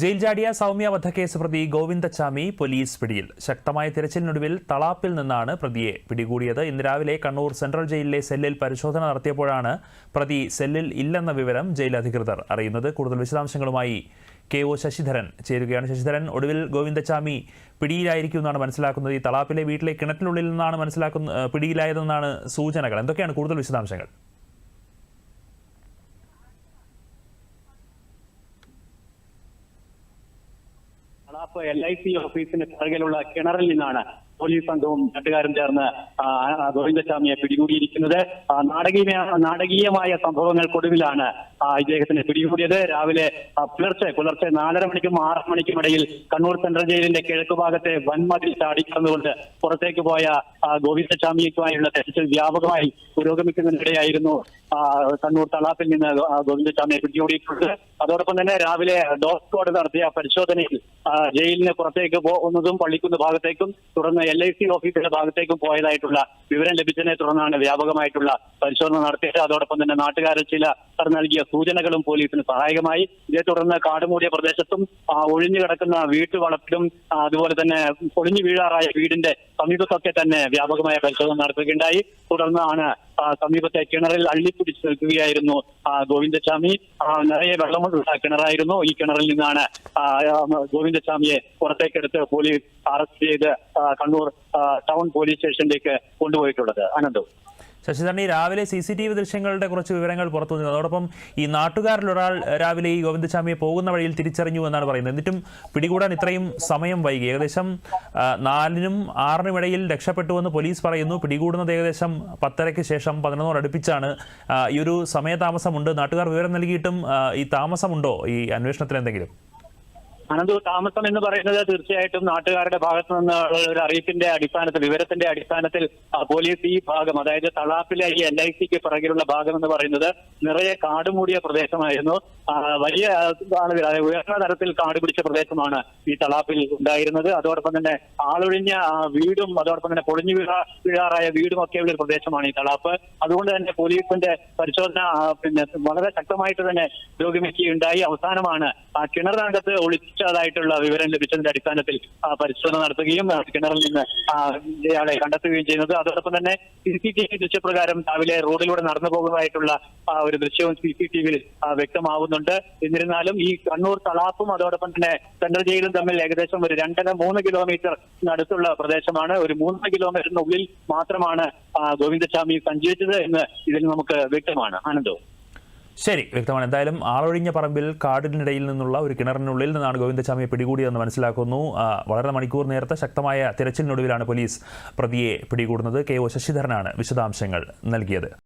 Jail ചാടിയ സൗമ്യ വധക്കേസ് പ്രതി Govindachami police പിടിയിൽ. ശക്തമായ തിരച്ചിലിനൊടുവിൽ തളാപ്പിൽ നിന്നാണ് പ്രതിയെ പിടികൂടിയത്. ഇന്ന് രാവിലെ കണ്ണൂർ സെൻട്രൽ ജയിലിലെ സെല്ലിൽ പരിശോധന നടത്തിയപ്പോഴാണ് പ്രതി സെല്ലിൽ ഇല്ലെന്ന വിവരം ജയിൽ അധികൃതർ അറിയുന്നത്. കൂടുതൽ വിശദാംശങ്ങളുമായി കെ ഒ ശശിധരൻ ചേരുകയാണ്. ശശിധരൻ ഒടുവിൽ ഗോവിന്ദച്ചാമി പിടിയിലായിരിക്കുമെന്നാണ് മനസ്സിലാക്കുന്നത്. ഈ തളാപ്പിലെ വീട്ടിലെ കിണറ്റിനുള്ളിൽ നിന്നാണ് മനസ്സിലാക്കുന്ന പിടിയിലായതെന്നാണ് സൂചനകൾ. എന്തൊക്കെയാണ് കൂടുതൽ വിശദാംശങ്ങൾ? അളാപ്പ് എൽ ഐ സി ഓഫീസിന് പിറകിലുള്ള കിണറിൽ നിന്നാണ് പോലീസ് സംഘവും നാട്ടുകാരും ചേർന്ന് ഗോവിന്ദസ്വാമിയെ പിടികൂടിയിരിക്കുന്നത്. നാടകീയ നാടകീയമായ സംഭവങ്ങൾക്കൊടുവിലാണ് ഇദ്ദേഹത്തിന് പിടികൂടിയത്. രാവിലെ പുലർച്ചെ പുലർച്ചെ നാലര മണിക്കും ആറ് മണിക്കും ഇടയിൽ കണ്ണൂർ സെൻട്രൽ ജയിലിന്റെ കിഴക്ക് ഭാഗത്തെ വൻമതിൽ ചാടിക്കടന്നുകൊണ്ട് പുറത്തേക്ക് പോയ ഗോവിന്ദസ്വാമിയുമായുള്ള തെരച്ചിൽ വ്യാപകമായി പുരോഗമിക്കുന്നതിനിടെയായിരുന്നു കണ്ണൂർ തളാപ്പിൽ നിന്ന് ഗോവിന്ദസ്വാമിയെ പിടികൂടിയിട്ടുള്ളത് അതോടൊപ്പം തന്നെ രാവിലെ ഡോസ് കോഡ് നടത്തിയ പരിശോധനയിൽ ജയിലിന് പുറത്തേക്ക് പോകുന്നതും പള്ളിക്കുന്ന് ഭാഗത്തേക്കും തുടർന്ന് എൽ ഐ സി ഓഫീസിന്റെ ഭാഗത്തേക്കും പോയതായിട്ടുള്ള വിവരം ലഭിച്ചതിനെ തുടർന്നാണ് വ്യാപകമായിട്ടുള്ള പരിശോധന നടത്തിയത്. അതോടൊപ്പം തന്നെ നാട്ടുകാരിൽ ചില നൽകിയ സൂചനകളും പോലീസിന് സഹായകമായി. ഇതേ തുടർന്ന് കാടുമൂടിയ പ്രദേശത്തും ഒഴിഞ്ഞു കിടക്കുന്ന വീട്ടുവളപ്പിലും അതുപോലെ തന്നെ പൊളിഞ്ഞു വീഴാറായ വീടിന്റെ സമീപത്തൊക്കെ തന്നെ വ്യാപകമായ പരിശോധന നടത്തുകയുണ്ടായി. തുടർന്നാണ് സമീപത്തെ കിണറിൽ അള്ളിപ്പിടിച്ച് നിൽക്കുകയായിരുന്നു ഗോവിന്ദസ്വാമി. നിറയെ വെള്ളമുള്ള കിണറായിരുന്നു. ഈ കിണറിൽ നിന്നാണ് ആ, ആ, പുറത്തേക്കെടുത്ത് പോലീസ് അറസ്റ്റ് ചെയ്ത് കണ്ണൂർ ടൗൺ പോലീസ് സ്റ്റേഷനിലേക്ക് കൊണ്ടുപോയിട്ടുള്ളത്. അനന്തു. ശശിധരൻ ഈ രാവിലെ സി സി ടി വി ദൃശ്യങ്ങളുടെ കുറച്ച് വിവരങ്ങൾ പുറത്തു വന്നു അതോടൊപ്പം ഈ നാട്ടുകാരിൽ ഒരാൾ രാവിലെ ഈ ഗോവിന്ദസ്വാമിയെ പോകുന്ന വഴിയിൽ തിരിച്ചറിഞ്ഞു എന്നാണ് പറയുന്നത്. എന്നിട്ടും പിടികൂടാൻ ഇത്രയും സമയം വൈകി. ഏകദേശം നാലിനും ആറിനും ഇടയിൽ രക്ഷപ്പെട്ടുവെന്ന് പോലീസ് പറയുന്നു. പിടികൂടുന്നത് ഏകദേശം പത്തരയ്ക്ക് ശേഷം പതിനൊന്നോട് അടുപ്പിച്ചാണ് ഈ ഒരു സമയതാമസമുണ്ട്. നാട്ടുകാർ വിവരം നൽകിയിട്ടും ഈ താമസമുണ്ടോ? ഈ അന്വേഷണത്തിൽ എന്തെങ്കിലും? അനന്തു താമസം എന്ന് പറയുന്നത് തീർച്ചയായിട്ടും നാട്ടുകാരുടെ ഭാഗത്തു നിന്നുള്ള ഒരു അറിയിപ്പിന്റെ അടിസ്ഥാനത്തിൽ വിവരത്തിന്റെ അടിസ്ഥാനത്തിൽ പോലീസ് ഈ ഭാഗം അതായത് തളാപ്പിലെ ഈ എൽ ഐ സിക്ക് പിറകിലുള്ള ഭാഗം എന്ന് പറയുന്നത് നിറയെ കാടുമൂടിയ പ്രദേശമായിരുന്നു. വലിയ അതായത് ഉയർന്ന തരത്തിൽ കാട് പിടിച്ച പ്രദേശമാണ് ഈ തളാപ്പിൽ ഉണ്ടായിരുന്നത്. അതോടൊപ്പം തന്നെ ആളൊഴിഞ്ഞ വീടും അതോടൊപ്പം തന്നെ പൊളിഞ്ഞു വീഴാ വീഴാറായ വീടും ഒക്കെയുള്ള ഒരു പ്രദേശമാണ് ഈ തളാപ്പ്. അതുകൊണ്ട് തന്നെ പോലീസിന്റെ പരിശോധന പിന്നെ വളരെ ശക്തമായിട്ട് തന്നെ പുരോഗമിക്കുകയുണ്ടായി അവസാനമാണ് ആ കിണറിനകത്ത് ഒളിച്ചതായിട്ടുള്ള വിവരം ലഭിച്ചതിന്റെ അടിസ്ഥാനത്തിൽ പരിശോധന നടത്തുകയും കിണറിൽ നിന്ന് ഇയാളെ കണ്ടെത്തുകയും ചെയ്യുന്നത്. അതോടൊപ്പം തന്നെ സി സി ടി വി ദൃശ്യപ്രകാരം രാവിലെ റോഡിലൂടെ നടന്നു പോകുന്നതായിട്ടുള്ള ഒരു ദൃശ്യവും സി സി ടി വിയിൽ വ്യക്തമാവുന്നുണ്ട്. എന്നിരുന്നാലും ഈ കണ്ണൂർ തളാപ്പും അതോടൊപ്പം തന്നെ സെൻട്രൽ ജയിലും തമ്മിൽ ഏകദേശം ഒരു രണ്ടര മൂന്ന് കിലോമീറ്റർ അടുത്തുള്ള പ്രദേശമാണ്. ഒരു മൂന്ന് കിലോമീറ്ററിനുള്ളിൽ മാത്രമാണ് ഗോവിന്ദസ്വാമി സഞ്ചരിച്ചത് എന്ന് ഇതിൽ നമുക്ക് വ്യക്തമാണ്. ആനന്ദോ. ശരി വ്യക്തമാണ്. എന്തായാലും ആളൊഴിഞ്ഞ പറമ്പിൽ കാടിനിടയിൽ നിന്നുള്ള ഒരു കിണറിനുള്ളിൽ നിന്നാണ് ഗോവിന്ദസ്വാമിയെ പിടികൂടിയതെന്ന് മനസ്സിലാക്കുന്നു. വളരെ മണിക്കൂർ നേരത്തെ ശക്തമായ തിരച്ചിലിനൊടുവിലാണ് പോലീസ് പ്രതിയെ പിടികൂടുന്നത്. കെ ഒ ശശിധരനാണ് വിശദാംശങ്ങൾ നൽകിയത്.